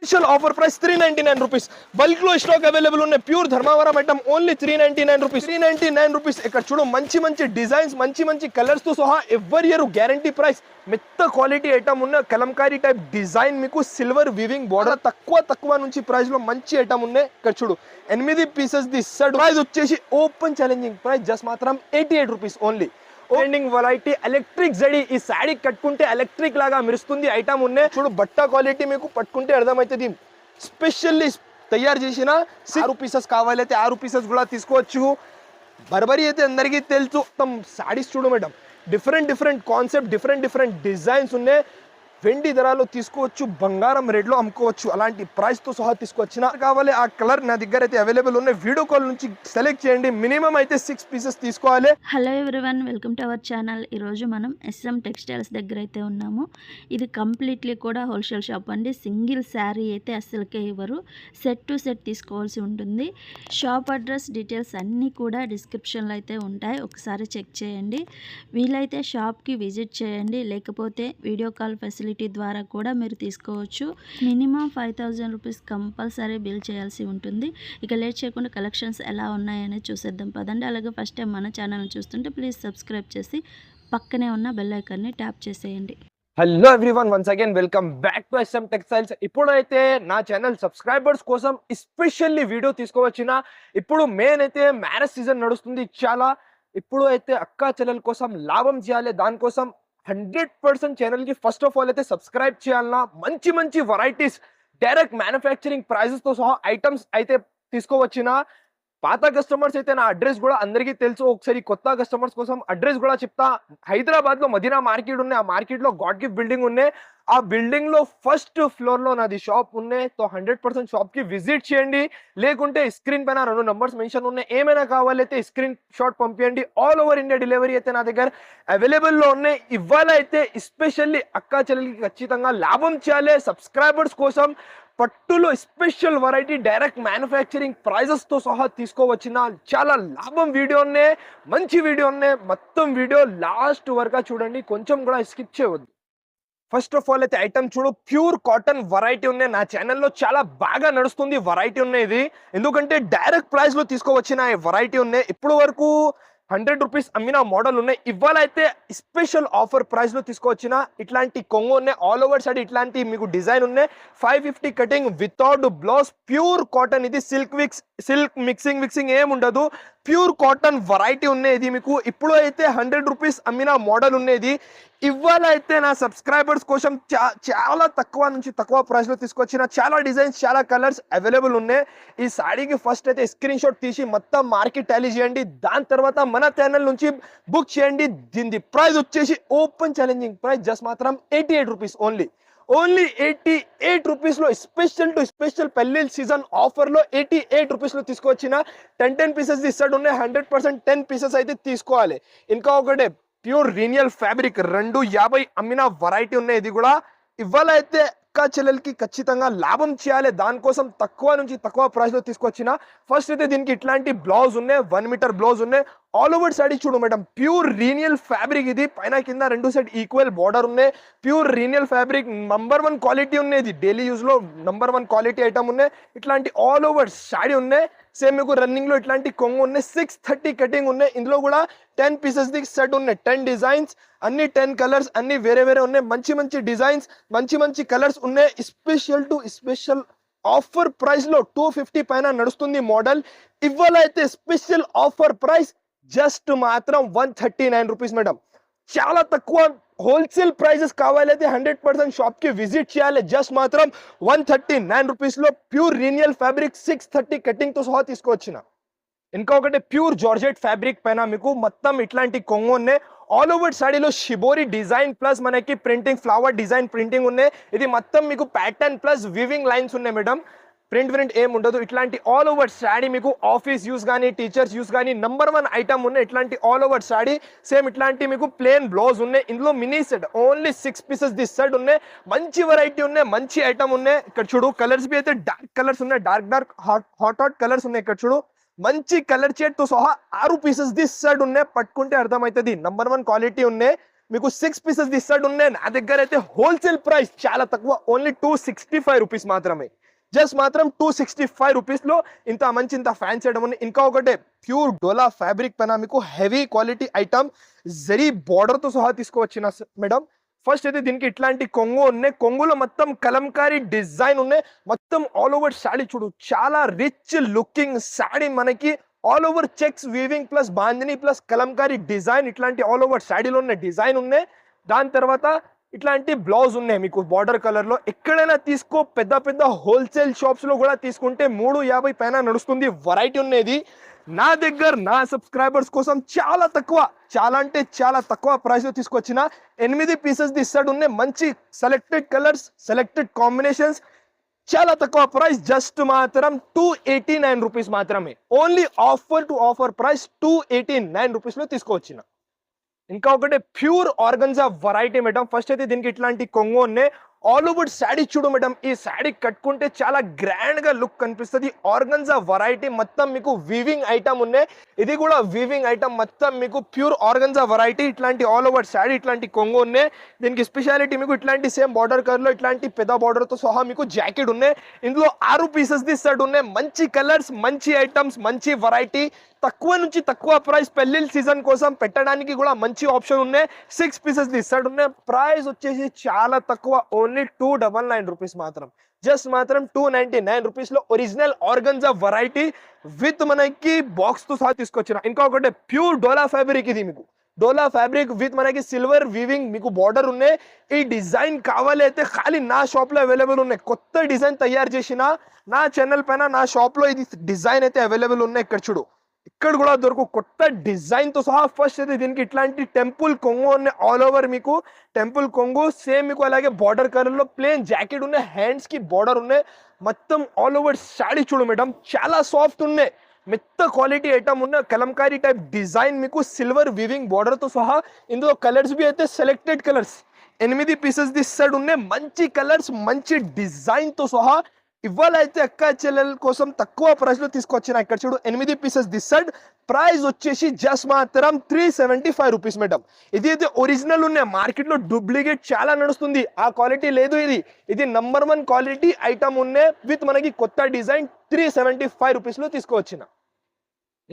Special offer price three ninety nine rupees బల్క్లో stock available ఉన్నాయి. Pure Dharmavaram item only three ninety nine rupees three ninety nine rupees ఇక్కడ చూడు మంచి మంచి designs మంచి మంచి కలర్స్తో సహా ఎవరి ఇయర్ గ్యారంటీ ప్రైస్ మెత్త క్వాలిటీ ఐటమ్ ఉన్న కలంకారీ టైప్ డిజైన్ మీకు సిల్వర్ వివింగ్ బోర్డర్ తక్కువ తక్కువ నుంచి ప్రైస్లో మంచి ఐటమ్ ఉన్నాయి. ఇక్కడ చూడు ఎనిమిది పీసెస్ ది సెట్ ప్రైస్ వచ్చేసి ఓపెన్ ఛాలెంజింగ్ ప్రైస్ జస్ట్ మాత్రం eighty eight rupees only trending variety electric జడి ఈ శాడీ కట్టుకుంటే ఎలక్ట్రిక్ లాగా మెరుస్తుంది. ఐటమ్ ఉన్నాయి. చూడు బట్ట క్వాలిటీ మీకు పట్టుకుంటే అర్థమవుతుంది. స్పెషల్లీ తయారు చేసిన ఆరు పీసెస్ కావాలైతే ఆరు పీసెస్ కూడా తీసుకోవచ్చు. బర్బరీ అయితే అందరికీ తెలుసు. మొత్తం శాడీస్ చూడు madam. Different different concept different different designs ఉన్నాయి. వెండి ధరలో తీసుకోవచ్చు బంగారం రేట్లో అమ్ముకోవచ్చు. అలాంటి ప్రైస్తో సహా తీసుకొచ్చిన కావాలి. ఆ కలర్ నా దగ్గర అయితే అవైలబుల్ ఉన్నాయి. వీడియో కాల్ నుంచి సెలెక్ట్ చేయండి. మినిమం అయితే సిక్స్ పీసెస్ తీసుకోవాలి. Hello everyone welcome to our channel ఈరోజు మనం ఎస్ఎం టెక్స్టైల్స్ దగ్గర అయితే ఉన్నాము. ఇది కంప్లీట్లీ కూడా హోల్సేల్ షాప్ అండి. సింగిల్ శారీ అయితే అస్సలకే ఇవ్వరు. సెట్ టు సెట్ తీసుకోవాల్సి ఉంటుంది. షాప్ అడ్రస్ డీటెయిల్స్ అన్నీ కూడా డిస్క్రిప్షన్లో అయితే ఉంటాయి. ఒకసారి చెక్ చేయండి. వీలైతే షాప్కి విజిట్ చేయండి. లేకపోతే వీడియో కాల్ ఫెసిలిటీ ద్వారా కూడా మీరు తీసుకోవచ్చు. Minimum five thousand rupees compulsory bill చేయాల్సి ఉంటుంది. ఇక లేట్ చేయకుండా కలెక్షన్స్ ఎలా ఉన్నాయని చూసేద్దాం. పదండి. అలాగే ఫస్ట్ టైం మన ఛానల్ చూస్తుంటే ప్లీజ్ సబ్స్క్రైబ్ చేసి పక్కనే ఉన్న బెల్ ఐకాన్ని ట్యాప్ చేసేయండి. Hello everyone. Once again welcome back to SM textiles. ఇప్పుడైతే నా ఛానల్ సబ్స్క్రైబర్స్ కోసం ఎస్పెషల్లీ వీడియో తీసుకోవచ్చిన. ఇప్పుడు మెయిన్ అయితే మ్యారేజ్ సీజన్ నడుస్తుంది చాలా. ఇప్పుడు అయితే అక్క చెల్లెల కోసం లాభం చేయాలి. దానికోసం హండ్రెడ్ పర్సెంట్ ఛానల్కి ఫస్ట్ ఆఫ్ ఆల్ అయితే సబ్స్క్రైబ్ చేయాలన్నా మంచి మంచి వెరైటీస్ డైరెక్ట్ మ్యానుఫ్యాక్చరింగ్ ప్రైజెస్తో సహా ఐటమ్స్ అయితే తీసుకోవచ్చిన పాత కస్టమర్స్ అయితే నా అడ్రస్ కూడా అందరికీ తెలుసు. ఒకసారి కొత్త కస్టమర్స్ కోసం అడ్రస్ కూడా చెప్తా. హైదరాబాద్లో మదీనా మార్కెట్ ఉన్నాయి. ఆ మార్కెట్లో గాడ్ గిఫ్ట్ బిల్డింగ్ ఉన్నాయి. ఆ బిల్డింగ్లో ఫస్ట్ ఫ్లోర్లో నాది షాప్ ఉన్నాయి. సో హండ్రెడ్ పర్సెంట్ షాప్కి విజిట్ చేయండి. లేకుంటే స్క్రీన్ పైన రెండు నంబర్స్ మెన్షన్ ఉన్నాయి. ఏమైనా కావాలైతే స్క్రీన్ షాట్ పంపించండి ఆల్ ఓవర్ ఇండియా డెలివరీ అయితే నా దగ్గర అవైలబుల్లో ఉన్నాయి. ఇవాళ అయితే ఎస్పెషల్లీ అక్క చెల్లెలకి ఖచ్చితంగా లాభం చేయాలి. సబ్స్క్రైబర్స్ కోసం పట్టులో స్పెషల్ వెరైటీ డైరెక్ట్ మ్యానుఫ్యాక్చరింగ్ ప్రైజెస్తో సహా తీసుకోవచ్చిన చాలా లాభం వీడియోనే మంచి వీడియోనే మొత్తం వీడియో లాస్ట్ వరకు చూడండి. కొంచెం కూడా స్కిప్ చేయవద్దు. ఫస్ట్ ఆఫ్ ఆల్ అయితే ఐటమ్ చూడు ప్యూర్ కాటన్ వెరైటీ ఉన్నాయి. నా ఛానల్లో చాలా బాగా నడుస్తుంది వెరైటీ ఉన్నాయి ఇది. ఎందుకంటే డైరెక్ట్ ప్రైస్లో తీసుకోవచ్చిన వెరైటీ ఉన్నాయి. ఇప్పుడు వరకు హండ్రెడ్ రూపీస్ అమ్మిన మోడల్ ఉన్నాయి. ఇవ్వాలైతే స్పెషల్ ఆఫర్ ప్రైస్లో తీసుకొచ్చిన ఇట్లాంటి కొంగు ఉన్నాయి. ఆల్ ఓవర్ సైడ్ ఇట్లాంటి మీకు డిజైన్ ఉన్నాయి. Five fifty cutting without blouse pure cotton ఇది. సిల్క్ విక్స్ సిల్క్ మిక్సింగ్ మిక్సింగ్ ఏం ఉండదు ప్యూర్ కాటన్ వెరైటీ ఉన్నది మీకు. ఇప్పుడు అయితే హండ్రెడ్ రూపీస్ అమ్మిన మోడల్ ఉన్నది. ఇవాళ అయితే నా సబ్స్క్రైబర్స్ కోసం చాలా తక్కువ నుంచి తక్కువ ప్రైస్లో తీసుకొచ్చిన చాలా డిజైన్స్ చాలా కలర్స్ అవైలబుల్ ఉన్నాయి. ఈ సాడీకి ఫస్ట్ అయితే స్క్రీన్ షాట్ తీసి మొత్తం మార్కెట్ టాలీ చేయండి. దాని తర్వాత మన ఛానల్ నుంచి బుక్ చేయండి. దీని ప్రైస్ వచ్చేసి ఓపెన్ ఛాలెంజింగ్ ప్రైస్ జస్ట్ మాత్రం eighty eight rupees only only eighty eight రూపీస్లో స్పెషల్ టు స్పెషల్ పెళ్ళి సీజన్ ఆఫర్లో ఎయిటీ ఎయిట్ రూపీస్లో తీసుకొచ్చిన టెన్ టెన్ పీసెస్ ఇస్తాడు ఉన్నాయి. హండ్రెడ్ పర్సెంట్ టెన్ పీసెస్ అయితే తీసుకోవాలి. ఇంకా ఒకటే ప్యూర్ రీనియల్ ఫ్యాబ్రిక్ రెండు యాభై అమ్మిన వెరైటీ ఉన్నాయి. ఇది కూడా ఇవాళ అయితే అక్క చెల్లెలకి ఖచ్చితంగా లాభం చేయాలి. దానికోసం తక్కువ నుంచి తక్కువ ప్రైస్లో తీసుకొచ్చిన ఫస్ట్ అయితే దీనికి ఇట్లాంటి బ్లౌజ్ ఉన్నాయి. వన్ మీటర్ బ్లౌజ్ ఉన్నాయి. ఆల్ ఓవర్ సైడ్ చూడు మేడం ప్యూర్ రీనియల్ ఫ్యాబ్రిక్ ఇది. పైన కింద రెండు సైడ్ ఈక్వల్ బార్డర్ ఉన్నాయి. ప్యూర్ రీనియల్ ఫ్యాబ్రిక్ నంబర్ వన్ క్వాలిటీ ఉన్నాయి ఇది డైలీ యూజ్లో నంబర్ వన్ క్వాలిటీ ఐటమ్ ఉన్నాయి. ఇట్లాంటి ఆల్ ఓవర్ సాడీ ఉన్నాయి. సేమ్ మీకు రన్నింగ్లో ఇట్లాంటి కొంగు ఉన్నాయి. సిక్స్ థర్టీ కటింగ్ ఉన్నాయి. ఇందులో కూడా టెన్ పీసెస్ ది సెట్ ఉన్నాయి. టెన్ డిజైన్స్ అన్ని టెన్ కలర్స్ అన్ని వేరే వేరే ఉన్నాయి. మంచి మంచి డిజైన్స్ మంచి మంచి కలర్స్ ఉన్నాయి. స్పెషల్ టు స్పెషల్ ఆఫర్ ప్రైస్లో టూ ఫిఫ్టీ పైన నడుస్తుంది మోడల్ ఇవాళ అయితే స్పెషల్ ఆఫర్ ప్రైస్ జస్ట్ మాత్రం one thirty nine rupees madam చాలా తక్కువ హోల్సేల్ ప్రైజెస్ కావాలైతే హండ్రెడ్ పర్సెంట్ షాప్కి విజిట్ చేయాలి. జస్ట్ మాత్రం వన్ థర్టీ నైన్ రూపీస్లో ప్యూర్ రీనియల్ ఫ్యాబ్రిక్ సిక్స్ థర్టీ కటింగ్తో సహా తీసుకొచ్చిన ఇంకొకటి ప్యూర్ జార్జెట్ ఫ్యాబ్రిక్ పైన మీకు మొత్తం ఇట్లాంటి కొంగు ఉన్నాయి ఆల్ ఓవర్ సాడీలో షిబోరి డిజైన్ ప్లస్ మనకి ప్రింటింగ్ ఫ్లవర్ డిజైన్ ప్రింటింగ్ ఉన్నాయి. ఇది మొత్తం మీకు ప్యాటర్న్ ప్లస్ వివింగ్ లైన్స్ ఉన్నాయి మేడం ప్రింట్ ప్రింట్ ఏం ఉండదు. ఇట్లాంటి ఆల్ ఓవర్ శాడీ మీకు ఆఫీస్ యూస్ కానీ టీచర్స్ యూస్ కానీ నంబర్ వన్ ఐటమ్ ఉన్నాయి. ఇట్లాంటి ఆల్ ఓవర్ శాడీ సేమ్ ఇట్లాంటి మీకు ప్లేన్ బ్లౌజ్ ఉన్నాయి. ఇందులో mini set only six pieces this set ఉన్నాయి. మంచి వెరైటీ ఉన్నాయి మంచి ఐటమ్ ఉన్నాయి. ఇక్కడ చూడు కలర్స్ బి అయితే డార్క్ కలర్స్ ఉన్నాయి. Dark dark hot hot hot colours ఉన్నాయి. ఇక్కడ చూడు మంచి కలర్తో సహా ఆరు పీసెస్ దిస్ సెట్ ఉన్నాయి. పట్టుకుంటే అర్థమవుతుంది. నంబర్ వన్ క్వాలిటీ ఉన్నాయి. మీకు సిక్స్ పీసెస్ ఇస్తాడు ఉన్నాయి. నా దగ్గర అయితే హోల్సేల్ ప్రైస్ చాలా తక్కువ. Only two sixty five rupees మాత్రమే. జస్ట్ మాత్రం టూ సిక్స్టీ ఫైవ్ రూపీస్లో ఇంత మంచి ఇంత ఫ్యాన్ చేయడం ఉంది. ఇంకా ఒకటే ప్యూర్ డోలా ఫ్యాబ్రిక్ పైన మీకు హెవీ క్వాలిటీ ఐటమ్ జరీ బార్డర్తో సహా తీసుకువచ్చిన మేడం ఫస్ట్ అయితే దీనికి ఇట్లాంటి కొంగు ఉన్నాయి. కొంగులో మొత్తం కలంకారీ డిజైన్ ఉన్నాయి. మొత్తం ఆల్ ఓవర్ శాడీ చూడు. చాలా రిచ్ లుకింగ్ శాడీ మనకి all over checks weaving plus bandhani plus kalamkari design ఇట్లాంటి ఆల్ ఓవర్ శాడీలో ఉన్న డిజైన్ ఉన్నాయి. దాని తర్వాత ఇట్లాంటి బ్లౌజ్ ఉన్నాయి మీకు బార్డర్ కలర్లో ఎక్కడైనా తీసుకో పెద్ద పెద్ద హోల్సేల్ షాప్స్లో కూడా తీసుకుంటే మూడు యాభై పైన నడుస్తుంది. వెరైటీ ఉన్నది. నా దగ్గర నా సబ్స్క్రైబర్స్ కోసం చాలా తక్కువ చాలా అంటే చాలా తక్కువ ప్రైస్లో తీసుకొచ్చిన ఎనిమిది పీసెస్ ఇస్తాడు ఉన్నాయి. మంచి సెలెక్టెడ్ కలర్స్ సెలెక్టెడ్ కాంబినేషన్స్ చాలా తక్కువ ప్రైస్ జస్ట్ మాత్రం టూ ఎయిటీ నైన్ రూపీస్ మాత్రమే. Only offer to offer price two eighty nine రూపీస్లో తీసుకొచ్చిన. ఇంకా ఒకటి pure organza variety madam first అయితే దీనికి ఇట్లాంటి కొంగు ఉన్నాయి ఆల్ ఓవర్ శాడీ చూడు మేడం ఈ శాడీ కట్టుకుంటే చాలా గ్రాండ్గా లుక్ కనిపిస్తుంది. ఆర్గన్జా వెరైటీ మొత్తం మీకు వీవింగ్ ఐటమ్ ఉన్నాయి. ఇది కూడా వీవింగ్ ఐటమ్ మొత్తం మీకు ప్యూర్ ఆర్గన్జా వెరైటీ ఇట్లాంటి ఆల్ ఓవర్ శాడీ ఇట్లాంటి కొంగు ఉన్నాయి దీనికి స్పెషాలిటీ మీకు ఇట్లాంటి సేమ్ బార్డర్ కలర్లో ఇట్లాంటి పెద్ద బార్డర్తో సహా మీకు జాకెట్ ఉన్నాయి. ఇందులో ఆరు పీసెస్ ది సెట్ ఉన్నాయి. మంచి కలర్స్ మంచి ఐటమ్స్ మంచి వెరైటీ తక్కువ నుంచి తక్కువ ప్రైస్ పెళ్ళిళ్ళ సీజన్ కోసం పెట్టడానికి కూడా మంచి ఆప్షన్ ఉన్నాయి. సిక్స్ పీసెస్ ఇస్తాడు ఉన్నాయి. ప్రైస్ వచ్చేసి చాలా తక్కువ. Only two double nine rupees మాత్రం. జస్ట్ మాత్రం టూ నైన్టీ నైన్ రూపీస్లో ఒరిజినల్ ఆర్గన్జా వెరైటీ విత్ మనకి బాక్స్తో సహా తీసుకొచ్చిన. ఇంకొకటి ప్యూర్ డోలా ఫ్యాబ్రిక్ ఇది మీకు. డోలా ఫ్యాబ్రిక్ విత్ మనకి సిల్వర్ వీవింగ్ మీకు బార్డర్ ఉన్నాయి. ఈ డిజైన్ కావాలి అయితే ఖాళీ నా షాప్లో అవైలబుల్ ఉన్నాయి. కొత్త డిజైన్ తయారు చేసిన నా ఛానల్ పైన నా షాప్లో ఇది డిజైన్ అయితే అవైలబుల్ ఉన్నాయి. ఇక్కడ చూడు. ఇక్కడ కూడా దొరకు కొత్త డిజైన్తో సహా ఫస్ట్ అయితే దీనికి ఇట్లాంటి టెంపుల్ కొంగు ఉన్నాయి ఆల్ ఓవర్ మీకు టెంపుల్ కొంగు సేమ్ మీకు అలాగే బార్డర్ కలర్లో ప్లేన్ జాకెట్ ఉన్నాయి హ్యాండ్స్కి బార్డర్ ఉన్నాయి మొత్తం ఆల్ ఓవర్ శాడీ చూడు మేడం చాలా సాఫ్ట్ ఉన్నాయి మెత్త క్వాలిటీ ఐటమ్ ఉన్న కలంకారీ టైప్ డిజైన్ మీకు సిల్వర్ వివింగ్ బార్డర్తో సహా ఇందులో కలర్స్ బి అయితే సెలెక్టెడ్ కలర్స్ ఎనిమిది పీసెస్ ఇస్తాడు ఉన్నాయి మంచి కలర్స్ మంచి డిజైన్తో సహా ఇవాళ అయితే అక్క చెల్లెల కోసం తక్కువ ప్రైస్లో తీసుకొచ్చిన ఇక్కడ చూడు ఎనిమిది పీసెస్ దిస్తాడ్ ప్రైస్ వచ్చేసి జస్ట్ మాత్రం three seventy five rupees madam ఇది అయితే ఒరిజినల్ ఉన్నాయి. మార్కెట్లో డూప్లికేట్ చాలా నడుస్తుంది. ఆ క్వాలిటీ లేదు ఇది. ఇది నంబర్ వన్ క్వాలిటీ ఐటమ్ ఉన్నాయి. విత్ మనకి కొత్త డిజైన్ త్రీ సెవెంటీ ఫైవ్ రూపీస్లో తీసుకువచ్చిన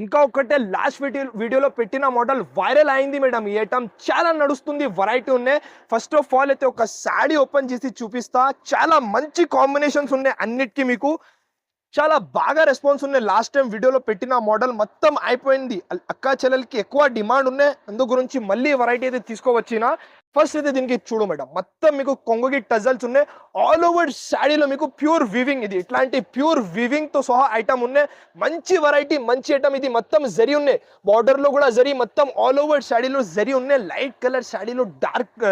ఇంకా ఒక్కటే లాస్ట్ వీడియో వీడియోలో పెట్టిన మోడల్ వైరల్ అయింది మేడం. ఈ ఐటమ్ చాలా నడుస్తుంది వెరైటీ ఉన్నాయి. ఫస్ట్ ఆఫ్ ఆల్ అయితే ఒక శాడీ ఓపెన్ చేసి చూపిస్తా. చాలా మంచి కాంబినేషన్స్ ఉన్నాయి అన్నిటికీ మీకు. చాలా బాగా రెస్పాన్స్ ఉన్నాయి. లాస్ట్ టైం వీడియోలో పెట్టిన మోడల్ మొత్తం అయిపోయింది. అక్కా చెల్లెలకి ఎక్కువ డిమాండ్ ఉన్నాయి. అందు గురించి మళ్ళీ వెరైటీ అయితే తీసుకోవచ్చినా ఫస్ట్ అయితే దీనికి చూడు మేడం మొత్తం మీకు కొంగుకి టజల్స్ ఉన్నాయి ఆల్ ఓవర్ శాడీలో మీకు ప్యూర్ వివింగ్ ఇది ఇట్లాంటి ప్యూర్ వివింగ్తో సహా ఐటమ్ ఉన్నాయి మంచి వెరైటీ మంచి ఐటమ్ ఇది మొత్తం జరి ఉన్నాయి బార్డర్లో కూడా జరి మొత్తం ఆల్ ఓవర్ శాడీలో జరి ఉన్నాయి లైట్ కలర్ శాడీలో డార్క్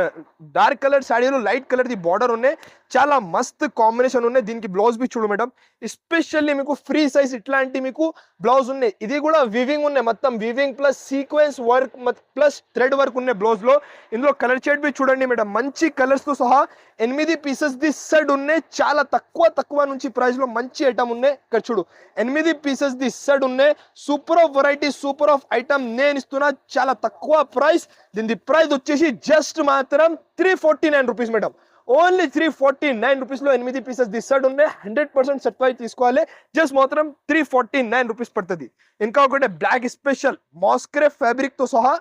డార్క్ కలర్ శాడీలో లైట్ కలర్ ది బార్డర్ ఉన్నాయి చాలా మస్త్ కాంబినేషన్ ఉన్నాయి దీనికి బ్లౌజ్ బి చూడు మేడం ఎస్పెషల్లీ మీకు ఫ్రీ సైజ్ ఇట్లాంటి మీకు బ్లౌజ్ ఉన్నాయి ఇది కూడా వివింగ్ ఉన్నాయి మొత్తం weaving plus sequence work plus thread work ఉన్నాయి బ్లౌజ్లో ఇందులో కలర్ షేడ్ బి చూడండి మేడం. మంచి కలర్స్తో సహా ఎనిమిది పీసెస్ ది సెడ్ ఉన్నాయి. చాలా తక్కువ తక్కువ నుంచి ప్రైస్లో మంచి ఐటమ్ ఉన్నాయి. ఇక్కడ చూడు ఎనిమిది పీసెస్ ది సెడ్ ఉన్నాయి. Super of variety super of item నేను ఇస్తున్నా. చాలా తక్కువ ప్రైస్ దీని ప్రైస్ వచ్చేసి జస్ట్ మాత్రం three forty nine rupees madam. Only three forty nine రూపీస్లో ఎనిమిది పీసెస్ దిస్తాడు ఉన్నాయి. హండ్రెడ్ పర్సెంట్ సర్టిఫై తీసుకోవాలి. జస్ట్ మాత్రం త్రీ ఫార్టీ నైన్ రూపీస్ పడుతుంది. ఇంకా ఒకటి బ్లాక్ స్పెషల్ మాస్క్రే ఫ్యాబ్రిక్తో సహా.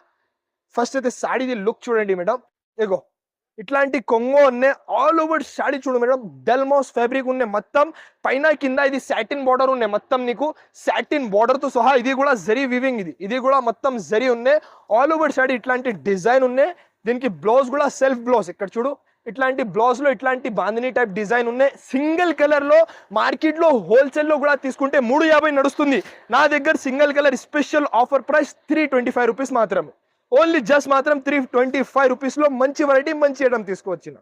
ఫస్ట్ అయితే సాడీది లుక్ చూడండి మేడం. ఇగో ఇట్లాంటి కొంగో ఉన్నాయి ఆల్ ఓవర్ శాడీ చూడు మేడం. డెల్మోస్ ఫ్యాబ్రిక్ ఉన్నాయి మొత్తం. పైన కింద ఇది సాటిన్ బార్డర్ ఉన్నాయి మొత్తం నీకు. సాటిన్ బార్డర్తో సహా ఇది కూడా జరీ వివింగ్ ఇది. ఇది కూడా మొత్తం జరీ ఉన్నాయి ఆల్ ఓవర్ శాడీ ఇట్లాంటి డిజైన్ ఉన్నాయి దీనికి బ్లౌజ్ కూడా సెల్ఫ్ బ్లౌజ్ ఇక్కడ చూడు. ఇట్లాంటి బ్లౌజ్లో ఇట్లాంటి బాందిని టైప్ డిజైన్ ఉన్నాయి సింగిల్ కలర్లో మార్కెట్లో హోల్సేల్లో కూడా తీసుకుంటే మూడు యాభై నడుస్తుంది. నా దగ్గర single colour special offer price three twenty five rupees మాత్రమే. ఓన్లీ జస్ట్ మాత్రం త్రీ ట్వంటీ ఫైవ్ రూపీస్లో మంచి వెరైటీ మంచి ఐటమ్ తీసుకువచ్చిన.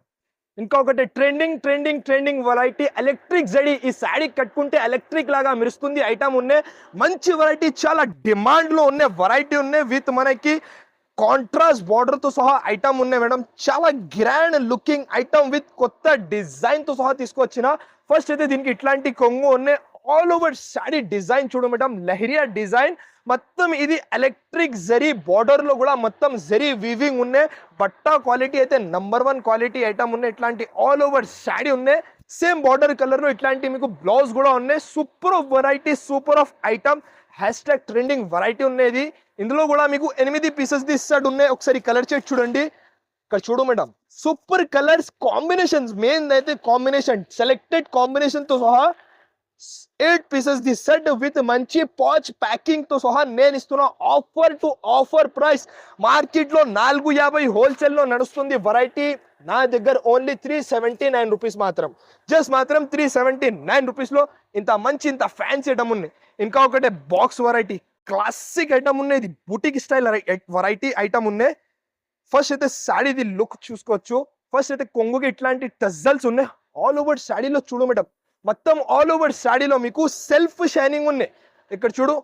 ఇంకొకటి trending trending trending variety electric జడి ఈ శాడీ కట్టుకుంటే ఎలక్ట్రిక్ లాగా మెరుస్తుంది. ఐటమ్ ఉన్నాయి. మంచి వెరైటీ చాలా డిమాండ్లో ఉన్న వెరైటీ ఉన్నాయి. విత్ మనకి కాంట్రాస్ట్ బార్డర్తో సహా ఐటమ్ ఉన్నాయి మేడం చాలా గ్రాండ్ లుకింగ్ ఐటమ్ విత్ కొత్త డిజైన్తో సహా తీసుకొచ్చిన ఫస్ట్ అయితే దీనికి ఇట్లాంటి కొంగు ఉన్నాయి. ఆల్ ఓవర్ శారీ డిజైన్ చూడు మేడం లహరియా డిజైన్ మొత్తం ఇది ఎలక్ట్రిక్ జరీ బార్డర్లో కూడా మొత్తం జరీ వీవింగ్ ఉన్నాయి. బట్టా క్వాలిటీ అయితే నంబర్ వన్ క్వాలిటీ ఐటమ్ ఉన్నాయి. ఇట్లాంటి ఆల్ ఓవర్ శారీ ఉన్నాయి. సేమ్ బార్డర్ కలర్లో ఇట్లాంటి మీకు బ్లౌజ్ కూడా ఉన్నాయి. Super of variety super of item hashtag trending variety ఉన్నది. ఇందులో కూడా మీకు ఎనిమిది పీసెస్ ది సెట్ ఉన్నాయి. ఒకసారి కలర్ చెట్ చూడండి. ఇక్కడ చూడు madam super colours combinations main అయితే కాంబినేషన్ సెలెక్టెడ్ కాంబినేషన్తో సహా eight pieces the set with మంచి పాచ్ ప్యాకింగ్తో సహా నేను ఇస్తున్నా ఆఫర్ టు ఆఫర్ ప్రైస్ మార్కెట్లో నాలుగు యాభై హోల్సేల్లో నడుస్తుంది వెరైటీ నా దగ్గర only three seventy nine rupees మాత్రం. జస్ట్ మాత్రం త్రీ సెవెంటీ నైన్ రూపీస్లో ఇంత మంచి ఇంత ఫ్యాన్సీ ఐటమ్ ఉన్నాయి ఇంకా ఒకటే బాక్స్ వెరైటీ క్లాసిక్ ఐటమ్ ఉన్నాయి ఇది బుటిక్ స్టైల్ వెరైటీ ఐటమ్ ఉన్నాయి ఫస్ట్ అయితే శాడీది లుక్ చూసుకోవచ్చు. ఫస్ట్ అయితే కొంగుకి ఇట్లాంటి టజల్స్ ఉన్నాయి. ఆల్ ఓవర్ శాడీలో చూడు మేడం మొత్తం ఆల్ ఓవర్ శాడీలో మీకు సెల్ఫ్ షైనింగ్ ఉన్నాయి. ఇక్కడ చూడు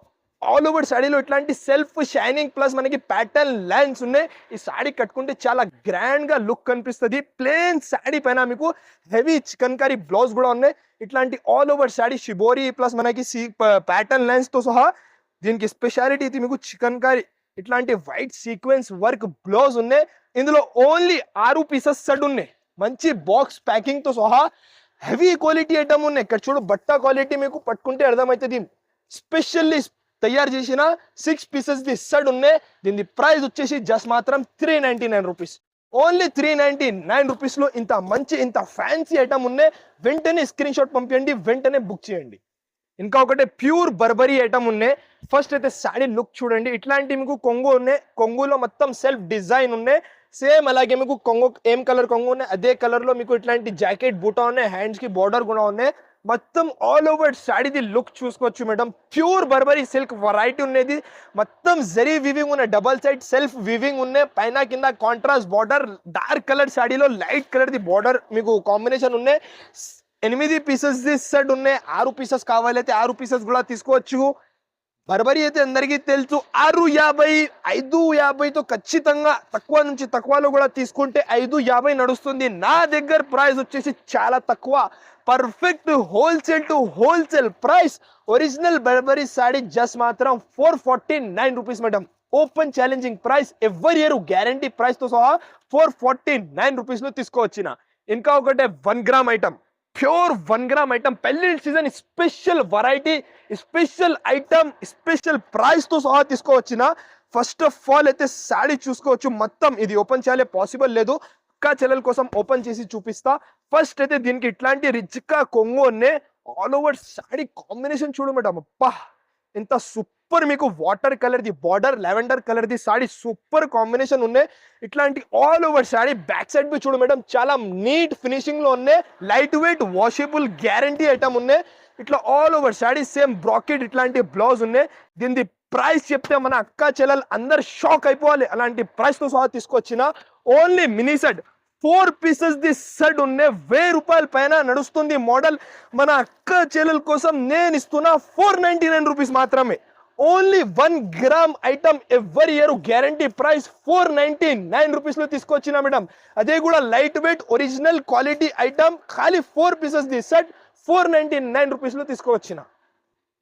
ఆల్ ఓవర్ శాడీలో ఇట్లాంటి సెల్ఫ్ షైనింగ్ ప్లస్ మనకి ప్యాటర్న్ లైన్స్ ఉన్నాయి. ఈ శాడీ కట్టుకుంటే చాలా గ్రాండ్గా లుక్ కనిపిస్తుంది. ప్లేన్ శాడీ పైన మీకు హెవీ చికెన్ కర్రీ బ్లౌజ్ కూడా ఉన్నాయి. ఇట్లాంటి all over sari shibori plus మనకి ప్యాటర్న్ లైన్స్తో సహా దీనికి స్పెషాలిటీ ఇది మీకు చికెన్ కర్రీ ఇట్లాంటి వైట్ సీక్వెన్స్ వర్క్ బ్లౌజ్ ఉన్నాయి. ఇందులో ఓన్లీ ఆరు పీసెస్ సెట్ ఉన్నాయి. మంచి బాక్స్ ప్యాకింగ్తో సహా హెవీ క్వాలిటీ ఐటమ్ ఉన్నాయి. ఇక్కడ చూడు బట్ట క్వాలిటీ మీకు పట్టుకుంటే అర్థమవుతుంది. స్పెషల్లీ తయారు చేసిన సిక్స్ పీసెస్ ది సడ్ ఉన్నాయి. దీని ప్రైస్ వచ్చేసి జస్ట్ మాత్రం three ninety nine rupees only three ninety nine రూపీస్లో ఇంత మంచి ఇంత ఫ్యాన్సీ ఐటమ్ ఉన్నాయి. వెంటనే స్క్రీన్ షాట్ పంపించండి వెంటనే బుక్ చేయండి. ఇంకా ఒకటి ప్యూర్ బర్బరీ ఐటమ్ ఉన్నాయి. ఫస్ట్ అయితే శాడీ లుక్ చూడండి. ఇట్లాంటి మీకు కొంగు ఉన్నాయి. కొంగులో మొత్తం సెల్ఫ్ డిజైన్ ఉన్నాయి. సేమ్ అలాగే మీకు కొంగు ఏం కలర్ కొంగు ఉన్నాయి? అదే కలర్లో మీకు ఇట్లాంటి జాకెట్ బూటా ఉన్నాయి హ్యాండ్స్కి బార్డర్ కూడా ఉన్నాయి. మొత్తం ఆల్ ఓవర్ శాడీది లుక్ చూసుకోవచ్చు madam pure Burberry silk variety ఉన్నది. మొత్తం జరీ వివింగ్ ఉన్నాయి డబల్ సైడ్ సెల్ఫ్ వివింగ్ ఉన్నాయి. పైన కింద కాంట్రాస్ట్ బార్డర్ డార్క్ కలర్ శాడీలో లైట్ కలర్ ది బార్డర్ మీకు కాంబినేషన్ ఉన్నాయి. ఎనిమిది పీసెస్ ది సెట్ ఉన్నాయి. ఆరు పీసెస్ కావాలైతే ఆరు పీసెస్ కూడా తీసుకోవచ్చు. బర్బరీ అయితే అందరికీ తెలుసు. ఆరు యాభై ఐదు యాభైతో ఖచ్చితంగా తక్కువ నుంచి తక్కువలో కూడా తీసుకుంటే ఐదు యాభై నడుస్తుంది. నా దగ్గర ప్రైస్ వచ్చేసి చాలా తక్కువ. Perfect wholesale to wholesale price original Burberry sari just మాత్రం four forty nine rupees madam open challenging price every year guarantee ప్రైస్తో సహా ఫోర్ ఫార్టీ నైన్ రూపీస్లో తీసుకోవచ్చిన. ఇంకా ఒకటే one gram item pure one gram item పెళ్ళి season special variety special item special ప్రైస్తో సహా తీసుకోవచ్చిన. ఫస్ట్ ఆఫ్ ఆల్ అయితే శాడీ చూసుకోవచ్చు. మొత్తం ఇది ఓపెన్ చేయాలి పాసిబుల్ లేదు. అక్క చెల్లెల కోసం ఓపెన్ చేసి చూపిస్తా. ఫస్ట్ అయితే దీనికి ఇట్లాంటి రిచ్గా కొంగు ఆల్ ఓవర్ శాడీ కాంబినేషన్ చూడు మేడం. అబ్బా ఎంత సూపర్ మీకు water colour the border lavender colour ది సాడీ సూపర్ కాంబినేషన్ ఉన్నాయి. ఇట్లాంటి all over sari back side B చూడు మేడం చాలా నీట్ ఫినిషింగ్లో ఉన్నాయి. Light weight washable guarantee item ఉన్నాయి. ఇట్లా all over sari same bracket ఇట్లాంటి బ్లౌజ్ ఉన్నాయి. దీని ప్రైస్ చెప్తే మన అక్క చెల్లెలు అందరు షాక్ అయిపోవాలి. అలాంటి ప్రైస్తో సహా తీసుకొచ్చిన only mini set four pieces the set ఉన్నాయి. వెయ్యి రూపాయల పైన నడుస్తుంది మోడల్ మన అక్క చెల్లెల కోసం నేను ఇస్తున్నా ఫోర్ నైన్టీ నైన్ రూపీస్ మాత్రమే. Only one gram item every year guarantee price four ninety nine రూపీస్లో తీసుకొచ్చిన మేడం. అదే కూడా light weight original quality item ఖాళీ four pieces the set four ninety nine రూపీస్లో తీసుకొచ్చిన.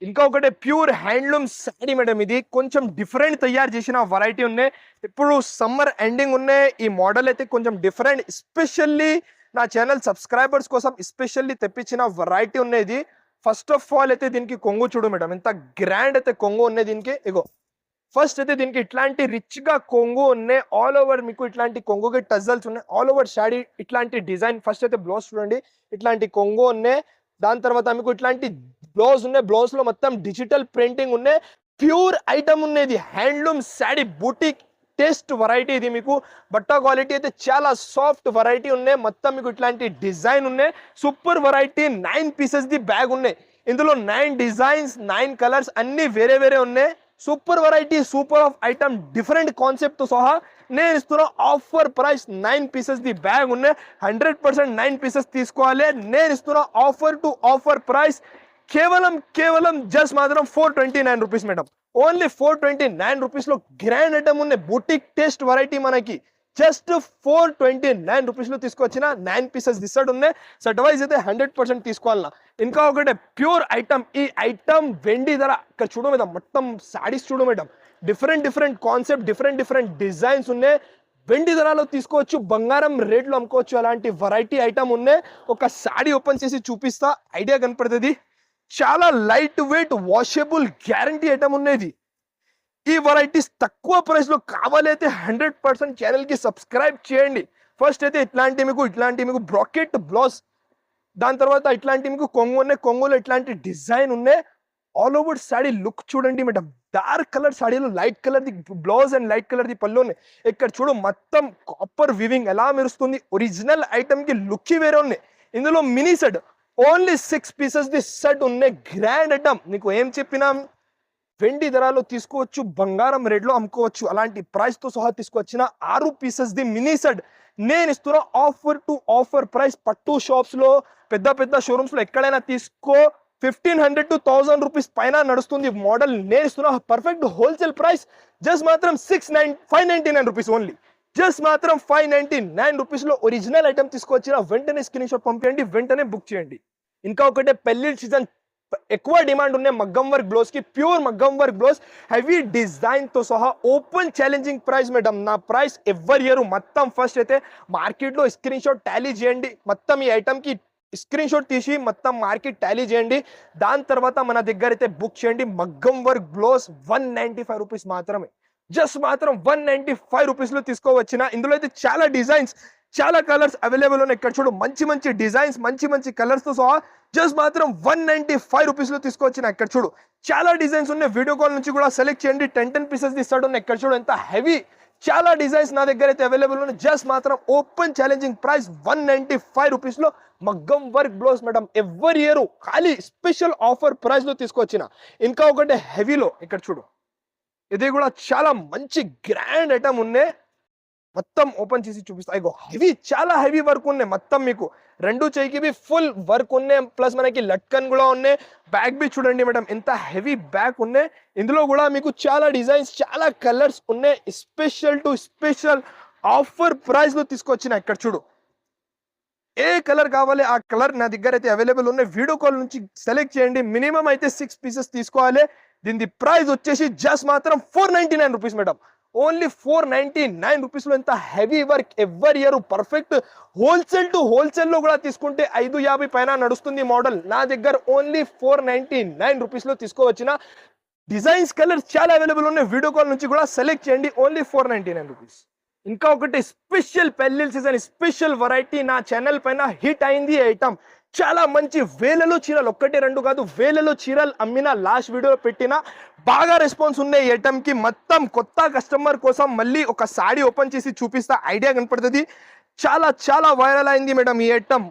ఇంకా ఒకటి ప్యూర్ హ్యాండ్లూమ్ శాడీ మేడం ఇది. కొంచెం డిఫరెంట్ తయారు చేసిన వెరైటీ ఉన్నాయి. ఇప్పుడు సమ్మర్ ఎండింగ్ ఉన్నాయి. ఈ మోడల్ అయితే కొంచెం డిఫరెంట్ ఎస్పెషల్లీ నా ఛానల్ సబ్స్క్రైబర్స్ కోసం ఎస్పెషల్లీ తెప్పించిన వెరైటీ ఉన్నాయి ఫస్ట్ ఆఫ్ ఆల్ అయితే దీనికి కొంగు చూడు మేడం. ఎంత గ్రాండ్ అయితే కొంగు ఉన్నాయి దీనికి. ఇగో. ఫస్ట్ అయితే దీనికి ఇట్లాంటి రిచ్గా కొంగు ఉన్నాయి. ఆల్ ఓవర్ మీకు ఇట్లాంటి కొంగుకి టజల్స్ ఉన్నాయి. ఆల్ ఓవర్ షాడీ ఇట్లాంటి డిజైన్ ఫస్ట్ అయితే బ్లౌజ్ చూడండి. ఇట్లాంటి కొంగు ఉన్నాయి. దాని తర్వాత మీకు ఇట్లాంటి బ్లౌజ్ ఉన్నాయి. బ్లౌజ్లో మొత్తం డిజిటల్ ప్రింటింగ్ ఉన్నాయి. ప్యూర్ ఐటమ్ ఉన్నది handloom sari boutique taste variety ఇది మీకు. బట్ట క్వాలిటీ అయితే చాలా సాఫ్ట్ వెరైటీ ఉన్నాయి. మొత్తం మీకు ఇట్లాంటి డిజైన్ ఉన్నాయి. Super variety nine pieces the bag ఉన్నాయి. ఇందులో నైన్ డిజైన్స్ నైన్ కలర్స్ అన్ని వేరే వేరే ఉన్నాయి. Super variety super of item different కాన్సెప్ట్తో సహా నేను ఇస్తున్న offer price nine pieces the bag ఉన్నాయి. హండ్రెడ్ పర్సెంట్ నైన్ పీసెస్ తీసుకోవాలి. నేను ఇస్తున్న ఆఫర్ టు ఆఫర్ ప్రైస్ కేవలం కేవలం జస్ట్ మాత్రం four twenty nine rupees madam only four twenty nine రూపీస్లో గ్రాండ్ ఐటమ్ ఉన్నాయి బుటిక్ టేస్ట్ వెరైటీ మనకి జస్ట్ ఫోర్ ట్వంటీ నైన్ రూపీస్లో తీసుకొచ్చిన నైన్ పీసెస్ దిస్తాడు ఉన్నాయి. సో అడ్వైజ్ అయితే హండ్రెడ్ పర్సెంట్ తీసుకోవాలన్నా. ఇంకా ఒకటి ప్యూర్ ఐటమ్. ఈ ఐటమ్ వెండి ధర ఇక్కడ చూడ మేడం. మొత్తం సాడీస్ చూడ madam. Different different concept different different designs ఉన్నాయి. వెండి ధరలో తీసుకోవచ్చు బంగారం రేట్లో అమ్ముకోవచ్చు. అలాంటి వెరైటీ ఐటమ్ ఉన్నాయి. ఒక శాడీ ఓపెన్ చేసి చూపిస్తా. ఐడియా కనపడుతుంది. చాలా light weight washable guarantee item ఉన్నది. ఈ వెరైటీస్ తక్కువ ప్రైస్లో కావాలైతే హండ్రెడ్ పర్సెంట్ ఛానల్కి సబ్స్క్రైబ్ చేయండి. ఫస్ట్ అయితే ఇట్లాంటి మీకు ఇట్లాంటి మీకు బ్రాకెట్ బ్లౌజ్ దాని తర్వాత ఇట్లాంటి మీకు కొంగు ఉన్నాయి కొంగులో ఇట్లాంటి డిజైన్ ఉన్నాయి. ఆల్ ఓవర్ సాడీ లుక్ చూడండి మేడం. డార్క్ కలర్ సాడీలో లైట్ కలర్ది బ్లౌజ్ అండ్ లైట్ కలర్ది పళ్ళు ఉన్నాయి. ఇక్కడ చూడు మొత్తం కాపర్ వివింగ్ ఎలా మెరుస్తుంది ఒరిజినల్ ఐటమ్కి లుక్ వేరే ఉన్నాయి. ఇందులో mini set only six pieces the set ఉన్నాయి. గ్రాండ్ ఐటమ్ నీకు ఏం చెప్పినా వెండి ధరలో తీసుకోవచ్చు బంగారం రేట్లో అమ్ముకోవచ్చు. అలాంటి ప్రైస్తో సహా తీసుకొచ్చిన ఆరు పీసెస్ ది మినీ సెట్ నేను ఇస్తున్న ఆఫర్ టు ఆఫర్ ప్రైస్ పట్టు షాప్స్లో పెద్ద పెద్ద షోరూమ్స్లో ఎక్కడైనా తీసుకో. Fifteen hundred to thousand rupees పైన నడుస్తుంది మోడల్ నేను ఇస్తున్న పర్ఫెక్ట్ హోల్సేల్ ప్రైస్ జస్ట్ మాత్రం six nine five ninety nine rupees only just మాత్రం ఫైవ్ నైన్టీ నైన్ రూపీస్లో ఒరిజినల్ ఐటమ్ తీసుకొచ్చిన వెంటనే స్క్రీన్ షాట్ పంపించండి వెంటనే బుక్ చేయండి. ఇంకా ఒకటే పెళ్ళి సీజన్ ఎక్కువ డిమాండ్ ఉన్నాయి మగ్గం వర్క్ బ్లౌజ్కి ప్యూర్ మగ్గం వర్క్ బ్లౌజ్ హెవీ డిజైన్తో సహా ఓపెన్ ఛాలెంజింగ్ ప్రైస్ మేడం నా ప్రైస్ ఎవరి ఇయర్ మొత్తం ఫస్ట్ అయితే మార్కెట్లో స్క్రీన్ షాట్ టాలీ చేయండి. మొత్తం ఈ ఐటమ్కి స్క్రీన్ షాట్ తీసి మొత్తం మార్కెట్ టాలీ చేయండి. దాని తర్వాత మన దగ్గర అయితే బుక్ చేయండి. మగ్గం work blouse one ninety five rupees మాత్రమే. జస్ట్ మాత్రం వన్ నైన్టీ ఫైవ్ రూపీస్లో తీసుకోవచ్చిన. ఇందులో అయితే చాలా డిజైన్స్ చాలా కలర్స్ అవైలబుల్ ఉన్నాయి. ఇక్కడ చూడు మంచి మంచి డిజైన్స్ మంచి మంచి కలర్స్తో సహా జస్ట్ మాత్రం వన్ నైన్టీ ఫైవ్ రూపీస్లో తీసుకొచ్చిన. ఇక్కడ చూడు చాలా డిజైన్స్ ఉన్నాయి. వీడియో కాల్ నుంచి కూడా సెలెక్ట్ చేయండి. టెన్ టెన్ పీసెస్ ఇస్తాడు ఉన్నాయి. ఇక్కడ చూడు ఎంత హెవీ చాలా డిజైన్స్ నా దగ్గర అయితే అవైలబుల్ ఉన్నాయి. జస్ట్ మాత్రం open challenging price one ninety five రూపీస్లో మగ్గం work blouse madam. Every year ఖాళీ స్పెషల్ ఆఫర్ ప్రైస్లో తీసుకొచ్చిన. ఇంకా ఒకటి హెవీలో ఇక్కడ చూడు. ఇది కూడా చాలా మంచి గ్రాండ్ ఐటమ్ ఉన్నాయి మొత్తం ఓపెన్ చేసి చూపిస్తా. ఇగో హెవీ చాలా హెవీ వర్క్ ఉన్నాయి మొత్తం మీకు. రెండు చేయికి బి ఫుల్ వర్క్ ఉన్నాయి ప్లస్ మనకి లట్కన్ కూడా ఉన్నాయి బ్యాగ్ బి చూడండి మేడం ఎంత హెవీ బ్యాగ్ ఉన్నాయి ఇందులో కూడా మీకు చాలా డిజైన్స్ చాలా కలర్స్ ఉన్నాయి స్పెషల్ టు స్పెషల్ ఆఫర్ ప్రైస్లో తీసుకొచ్చిన ఇక్కడ చూడు. ఏ కలర్ కావాలి ఆ కలర్ నా దగ్గర అయితే అవైలబుల్ ఉన్నాయి వీడియో కాల్ నుంచి సెలెక్ట్ చేయండి. మినిమం అయితే సిక్స్ పీసెస్ తీసుకోవాలి. దీని ప్రైస్ వచ్చేసి జస్ట్ మాత్రం four ninety nine rupees madam only four ninety nine రూపీస్లో ఎంత heavy work every year perfect wholesale to హోల్సేల్లో కూడా తీసుకుంటే ఐదు యాభై పైన నడుస్తుంది మోడల్ నా దగ్గర ఓన్లీ ఫోర్ నైన్టీ నైన్ రూపీస్లో తీసుకోవచ్చిన డిజైన్స్ కలర్స్ చాలా అవైలబుల్ ఉన్నాయి. వీడియో కాల్ నుంచి కూడా సెలెక్ట్ చేయండి. Only four ninety nine rupees ఇంకా ఒకటి స్పెషల్ పెళ్ళిల్ సీజన్ స్పెషల్ వెరైటీ నా ఛానల్ పైన హిట్ అయింది ఐటమ్ చాలా మంచి వేలలో చీరలు ఒక్కటే రెండు కాదు వేలలో చీరలు అమ్మిన లాస్ట్ వీడియోలో పెట్టిన బాగా రెస్పాన్స్ ఉన్న ఈ మొత్తం కొత్త కస్టమర్ కోసం మళ్ళీ ఒక శాడీ ఓపెన్ చేసి చూపిస్తా. ఐడియా కనపడుతుంది. చాలా చాలా వైరల్ అయింది మేడం ఈ ఐటమ్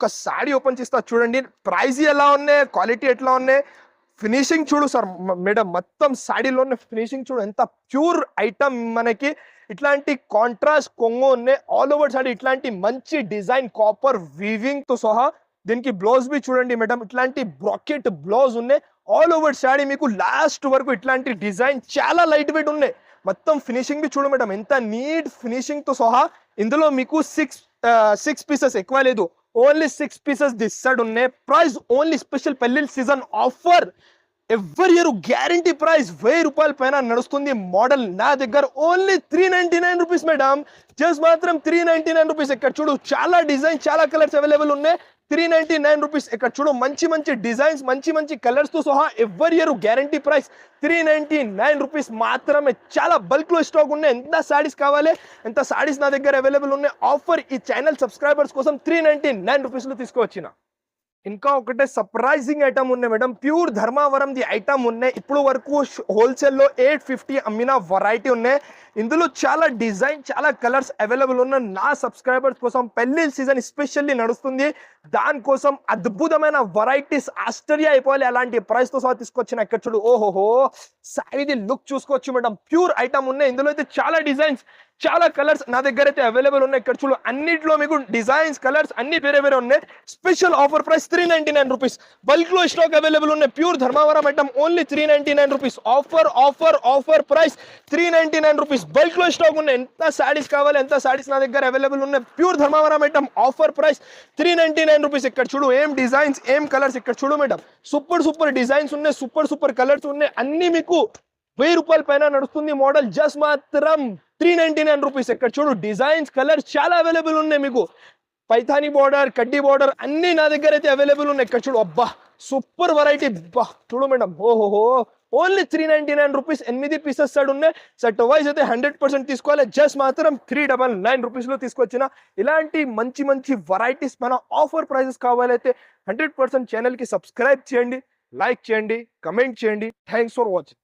ఒక శాడీ ఓపెన్ చేస్తా చూడండి. ప్రైజ్ ఎలా ఉన్నాయి? క్వాలిటీ ఎట్లా ఉన్నాయి? ఫినిషింగ్ చూడు సార్. మేడం మొత్తం సాడీలోనే ఫినిషింగ్ చూడు. ఎంత ప్యూర్ ఐటమ్ మనకి. ఇట్లాంటి కాంట్రాస్ట్ కొంగు ఉన్నాయి ఆల్ ఓవర్ సాడీ ఇట్లాంటి మంచి డిజైన్ కాపర్ వీవింగ్తో సహా దీనికి బ్లౌజ్ బి చూడండి మేడం ఇట్లాంటి బ్రాకెట్ బ్లౌజ్ ఉన్నాయి. ఆల్ ఓవర్ శాడీ మీకు లాస్ట్ వరకు ఇట్లాంటి డిజైన్ చాలా లైట్ వెయిట్ ఉన్నాయి. మొత్తం ఫినిషింగ్ బి చూడండి మేడం ఎంత నీట్ ఫినిషింగ్తో సహా ఇందులో మీకు సిక్స్ సిక్స్ పీసెస్ ఎక్కువ లేదు. Only six pieces this side ఉన్నాయి. ప్రైస్ ఓన్లీ స్పెషల్ పెళ్ళి season offer every year guarantee price వెయ్యి రూపాయల పైన నడుస్తుంది మోడల్. నా దగ్గర only three ninety nine rupees madam just మాత్రం త్రీ నైన్టీ నైన్ రూపీస్ ఇక్కడ చూడు చాలా డిజైన్ చాలా కలర్స్ అవైలబుల్ ఉన్నాయి. త్రీ నైన్టీ నైన్ రూపీస్ ఇక్కడ చూడు మంచి మంచి డిజైన్స్ మంచి మంచి కలర్స్తో సహా every year guarantee price three ninety nine rupees మాత్రమే. చాలా బల్క్లో స్టాక్ ఉన్నాయి. ఎంత సాడీస్ కావాలి? ఎంత సాడీస్ నా దగ్గర అవైలబుల్ ఉన్నాయి? ఆఫర్ ఈ ఛానల్ సబ్స్క్రైబర్స్ కోసం త్రీ నైన్టీ నైన్ రూపీస్లో తీసుకువచ్చిన. ఇంకా ఒకటే సర్ప్రైజింగ్ ఐటమ్ ఉన్నాయి మేడం ప్యూర్ ధర్మావరం ది ఐటమ్ ఉన్నాయి ఇప్పుడు వరకు హోల్సేల్లో ఎయిట్ ఫిఫ్టీ అమ్మిన వెరైటీ ఉన్నాయి. ఇందులో చాలా డిజైన్ చాలా కలర్స్ అవైలబుల్ ఉన్న నా సబ్స్క్రైబర్స్ కోసం పెళ్ళి సీజన్ స్పెషల్లీ నడుస్తుంది. దానికోసం అద్భుతమైన వెరైటీస్ ఆశ్చర్య అయిపోవాలి. అలాంటి ప్రైస్తో సహా తీసుకొచ్చిన ఇక్కడ చూడు. ఓహోహో శారీది లుక్ చూసుకోవచ్చు మేడం ప్యూర్ ఐటమ్ ఉన్నాయి. ఇందులో అయితే చాలా డిజైన్స్ చాలా కలర్స్ నా దగ్గర అయితే అవైలబుల్ ఉన్నాయి. ఇక్కడ చూడు అన్నిట్లో మీకు డిజైన్స్ కలర్స్ అన్ని వేరే వేరే ఉన్నాయి. Special offer price three ninety nine rupees బల్క్లో స్టాక్ అవైలబుల్ ఉన్నాయి. Pure Dharmavaram item only three ninety nine rupees offer offer offer price three ninety nine rupees బల్క్లో స్టాక్ ఉన్నాయి. ఎంత శారీస్ కావాలి ఎంత సారీస్ నా దగ్గర అవైలబుల్ ఉన్నాయి. Pure Dharmavaram item offer price three ninety nine rupees ఇక్కడ చూడు ఏం డిజైన్స్ ఏం కలర్స్ ఇక్కడ చూడు మేడం సూపర్ సూపర్ డిజైన్స్ ఉన్నాయి సూపర్ సూపర్ కలర్స్ ఉన్నాయి. అన్ని మీకు వెయ్యి రూపాయల పైన నడుస్తుంది మోడల్ జస్ట్ మాత్రం త్రీ నైన్టీ నైన్ రూపీస్ ఇక్కడ చూడు డిజైన్స్ కలర్స్ చాలా అవైలబుల్ ఉన్నాయి మీకు. పైథానీ బార్డర్ కడ్డీ బార్డర్ అన్ని నా దగ్గర అయితే అవైలబుల్ ఉన్నాయి. ఇక్కడ చూడు అబ్బా సూపర్ వెరైటీ బా చూడు మేడం ఓహోహో. Only three ninety nine rupees ఎనిమిది పీసెస్ సైడ్ ఉన్నాయి. సెట్ వైజ్ అయితే హండ్రెడ్ పర్సెంట్ తీసుకోవాలి. జస్ట్ మాత్రం త్రీ డబల్ నైన్ రూపీస్లో తీసుకొచ్చిన. ఇలాంటి మంచి మంచి వెరైటీస్ మన ఆఫర్ ప్రైజెస్ కావాలైతే హండ్రెడ్ పర్సెంట్ ఛానల్కి సబ్స్క్రైబ్ చేయండి లైక్ చేయండి కమెంట్ చేయండి. Thanks for watching